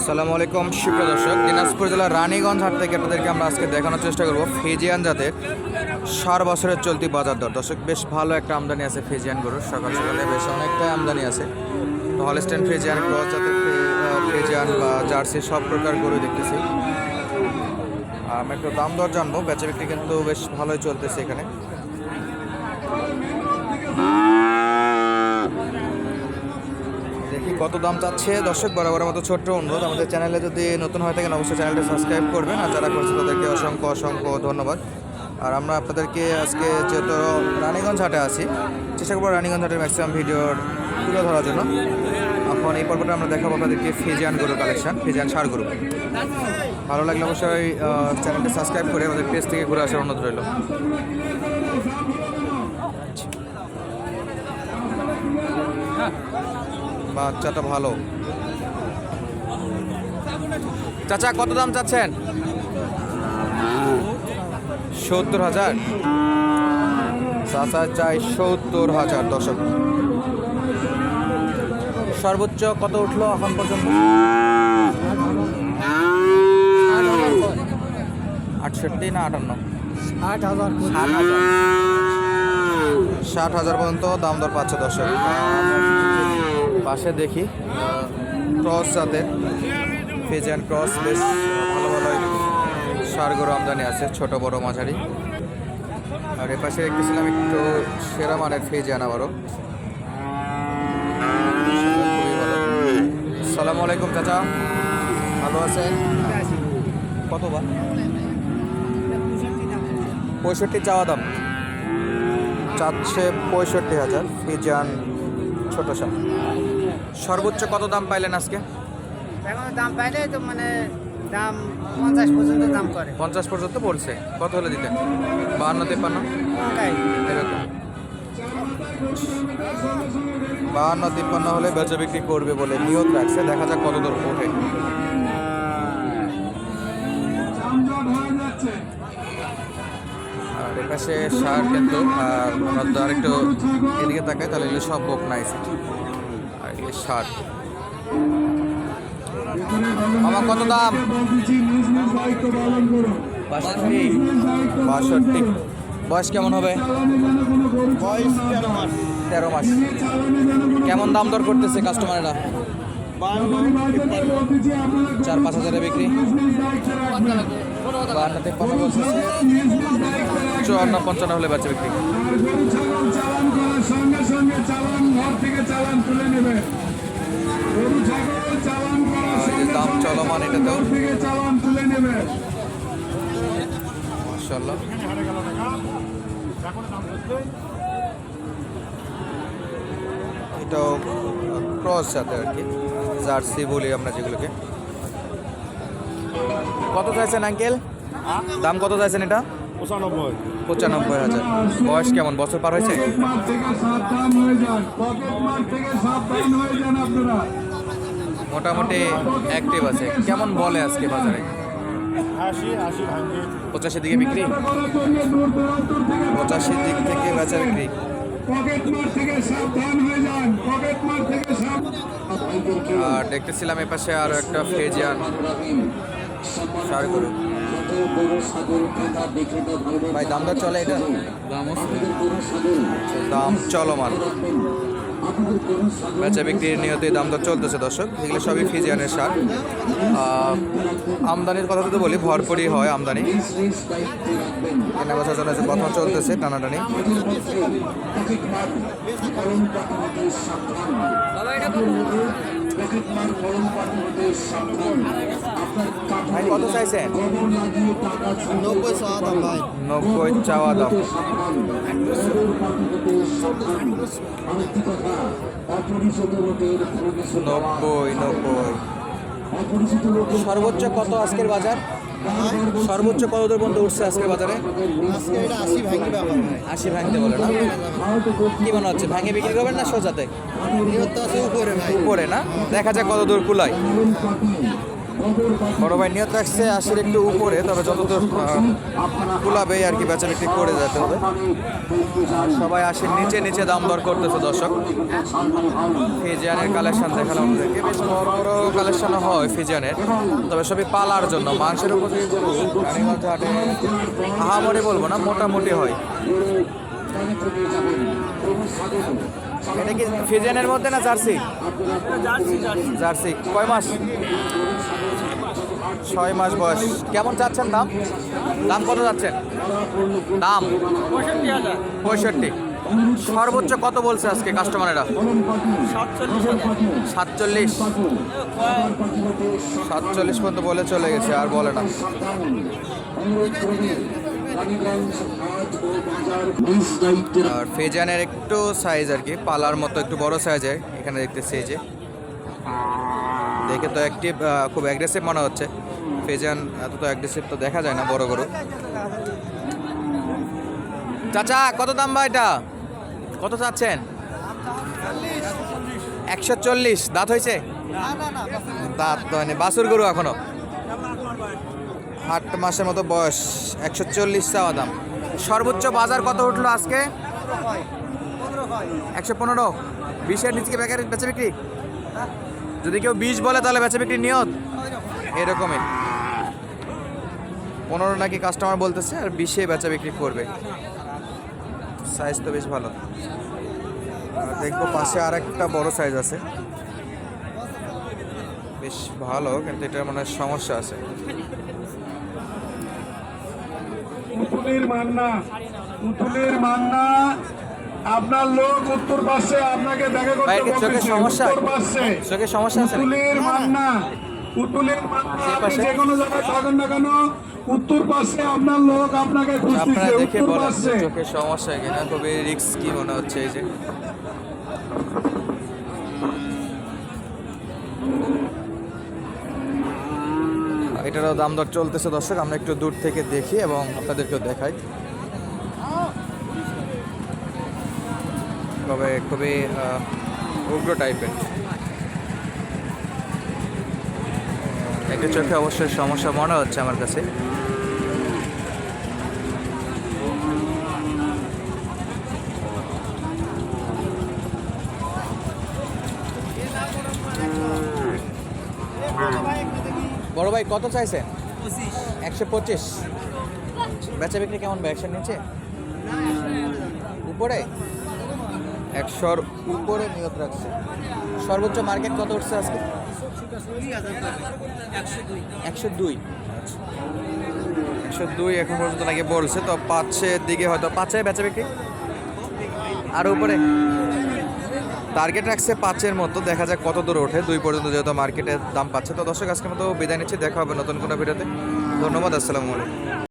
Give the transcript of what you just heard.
আসসালামু আলাইকুম। সুপ্রিয় দর্শক, দিনাজপুর জেলার রানীগঞ্জ হাট থেকে আপনাদেরকে আমরা আজকে দেখানোর চেষ্টা করব ফেজিয়ান জাতের সার বছরের চলতি বাজার দর। দর্শক, বেশ ভালো একটা আমদানি আছে ফেজিয়ান গরুর। সকাল সকালে বেশ অনেকটাই আমদানি আছে। তো হলস্টেন ফেজিয়ান, ক্রস জাতের ফেজিয়ান বা জার্সি সব প্রকার গরু দেখতেছি। আর আমরা একটু দাম দর জানব। বেচা বিক্রি কিন্তু বেশ ভালোই চলতেছে এখানে। দেখি কত দাম চাচ্ছে। দর্শক বরাবর মতো ছোট্ট অনুরোধ, আমাদের চ্যানেলে যদি নতুন হয়ে থাকেন, অবশ্যই চ্যানেলটি সাবস্ক্রাইব করবেন। আর যারা করছে তাদেরকে অসংখ্য অসংখ্য ধন্যবাদ। আর আমরা আপনাদেরকে আজকে যেহেতু রানীগঞ্জ হাটে আছি, চেষ্টা করব রানীগঞ্জ হাটের ম্যাক্সিমাম ভিডিওর তুলে ধরার জন্য। এখন এই পর্বটা আমরা দেখাবো আপনাদেরকে ফিজিয়ান গরু কালেকশন ফিজিয়ান সার গরু। ভালো লাগলে অবশ্যই চ্যানেলটি সাবস্ক্রাইব করে আমাদের পেজ থেকে ঘুরে আসার অনুরোধ রইল। বাচ্চাটা ভালো। চাচা কত দাম চাচ্ছেন? সত্তর হাজার। চাচা চাই সত্তর হাজার দশক সর্বোচ্চ কত উঠল এখন পর্যন্ত? আটষট্টি না আটান্ন? ষাট হাজার। ষাট হাজার পর্যন্ত দাম দর পাচ্ছে দর্শক। পাশে দেখি। ক্রস জাতের ফেজিয়ান ক্রস, বেশ ভালো ভালো সার গরু আমদানি আছে, ছোট, বড় মাঝারি। আর এ পাশে দেখতেছিলাম একটু সেরা মানের ফেজিয়ান আবারও। খুবই ভালো। সালামু আলাইকুম চাচা, ভালো আছেন? কত বা? পঁয়ষট্টি চাওয়া দাম। চাচ্ছে পঁয়ষট্টি হাজার ফিজান ছোটো সাপ সর্বোচ্চ কত দাম পাইলেন আজকে? এখন দাম পাইলে তো মানে দাম পঞ্চাশ পর্যন্ত দাম করে। পঞ্চাশ পর্যন্ত পড়ছে। কত হলে দিতেন? বাহান্ন এরকম। বাহান্ন তিপ্পান্ন হলে বেচা বিক্রি করবে বলে নিয়ত রাখছে। দেখা যাক কত দূর ওঠে। আর এপাশে সার কিন্তু আর আমরা আরেকটু এদিকে তাকাই তাহলে সব বোক নাইস সার আমার কত দাম? বাষট্টি। বাষট্টি। বয়স কেমন হবে? বয়স তেরো মাস। কেমন দাম দর করতেছে কাস্টমাররা? চার পাঁচ হাজারে বিক্রি। বাহান্ন তেপ্পান্ন বলতেছে? চুয়ান্ন পঞ্চান্ন হলে বাচ্চা বিক্রি। চালান করার সঙ্গে সঙ্গে চালান চালান তুলে নেবে। গরু ছাগল চালান করার সঙ্গে দাম চলমান এটাতেও ঘর থেকে চালান তুলে নেবে। মাসাল্লাহ এটাও ক্রস সাথে আর কি জার্সি বলি আমরা যেগুলোকে। কত চাইছেন আঙ্কেল দাম কত চাইছেন এটা? পঁচানব্বই। পঁচানব্বই হাজার। বয়স কেমন? বছর পার হয়েছে? পকেট মার থেকে সাবধান হয়ে যান। পকেট মার থেকে সাবধান হয়ে যান আপনারা। মোটামুটি অ্যাক্টিভ আছে। কেমন বলে আজকে বাজারে? পঁচাশির দিকে বিক্রি? পঁচাশির দিক থেকে বেচা বিক্রি। হয়ে আর দেখতেছিলাম এপাশে আরও একটা ফেজিয়ান সার গরু ভাই দাম দর চলে এটা? দাম চলমান। বেচা বিক্রির নিয়তে দাম দর চলতেছে দর্শক। এগুলো সবই ফিজিয়ানের সার। আমদানির কথা যদি বলি ভরপুরই হয় আমদানি। কেনা বেচার জন্য যে কথা চলতেছে টানাটানি। ভাই কত চাইছেন? নব্বই ছ দাম ভাই। নব্বই চাওয়া দাম। নব্বই নব্বই। সর্বোচ্চ কত আজকের বাজার? সর্বোচ্চ কত দূর পর্যন্ত উঠছে আজকের বাজারে? আশি ভাঙতে বলে না? কি মনে হচ্ছে ভাঙে বিক্রি করবেন না সোজাতে? উপরে না? দেখা যাক কত দূর কুলায়। বড় ভাই নিয়ত রাখছে আশির একটু উপরে তবে যতদূর কুলাবে আর কি বেচা বিক্রি করে যেতে হবে। সবাই আশির নিচে নিচে দাম দর করতেছে দর্শক। ফিজিয়ানের কালেকশন দেখালাম আমাদেরকে বেশ বড় বড় কালেকশন হয় ফিজিয়ানের তবে সবই পালার জন্য। মাংসের উপর আহামরি বলব না মোটামুটি হয়। এটা কি ফিজিয়ানের মধ্যে না জার্সি। জার্সি। কয় মাস? ছয় মাস বয়স। কেমন চাচ্ছেন দাম? দাম কত যাচ্ছেন? দাম? পঁয়ষট্টি। সর্বোচ্চ কত বলছে আজকে কাস্টমারেরা? সাতচল্লিশ। সাতচল্লিশ পর্যন্ত বলে চলে গেছে, আর বলে না। আর ফেজানের একটু সাইজ আর কি, পালার মতো একটু বড় সাইজের এখানে দেখতেছি এই যে। দেখে তো অ্যাক্টিভ খুব অ্যাগ্রেসিভ মনে হচ্ছে। ফেজান এত তো অ্যাগ্রেসিভ তো দেখা যায় না, বড় গরু। চাচা, কত দাম বা এটা? কত চাচ্ছেন? একশো চল্লিশ, দাঁত হয়েছে? দাঁত তো হয়নি বাসুর গরু এখনও। আট মাসের মতো বয়স, একশো চল্লিশ চাওয়া দাম। সর্বোচ্চ বাজার কত উঠল আজকে? একশো পনেরো। বিশের নিচে বেকার বেচা বিক্রি? যদি কেউ বিশ বলে, তাহলে বেচা বিক্রি নিয়ত? এরকমই। পনেরো নাকি কাস্টমার বলতেছে, আর বিশে বেচা বিক্রি করবে। সাইজ তো বেশ ভালো। দেখব পাশে আর একটা বড় সাইজ আছে। বেশ ভালো, কিন্তু এটার মনে হয় সমস্যা আছে। উতুলের মান্না উতুলের মান্না। আপনার লোক উত্তর পাশে আপনাকে দেখা করতে বলতেছে? উত্তর পাশে। চোখে সমস্যা আছে নাকি? উতুলের মান্না উতুলের মান্না আপনি যে কোনো জায়গায় থাকেন না কেন উত্তর পাশে আপনার লোক আপনাকে খুঁজতেছে উত্তর পাশে। চোখের সমস্যা কিনা খুবই রিক্স কি মনে হচ্ছে এই যে। এটারও দাম দর চলতেছে দর্শক আমরা একটু দূর থেকে দেখি এবং আপনাদেরকেও দেখাই। তবে খুবই উগ্র টাইপের একটা চোখে অবশ্যই সমস্যা মনে হচ্ছে আমার কাছে। বড় ভাই কত চাইছেন একশো পঁচিশ। বেচা বিক্রি কেমন ব্যবসা একশোর নিচে? উপরে? একশোর উপরে নিয়ত রাখছে। সর্বোচ্চ মার্কেট কত উঠছে আজকে? একশো দুই। একশো দুই এখন পর্যন্ত নাকি বলছে, তো পাঁচের দিকে হয়তো পাঁচে বেচা বিক্রি? আর উপরে? টার্গেট রাখছে পাঁচের মতো, দেখা যাক কত দূর ওঠে। দুই পর্যন্ত যেহেতু মার্কেটের দাম পাচ্ছে, তো দর্শক আজকের মতো বিদায় নিচ্ছি, দেখা হবে নতুন কোনো ভিডিওতে। ধন্যবাদ, আসসালামু আলাইকুম।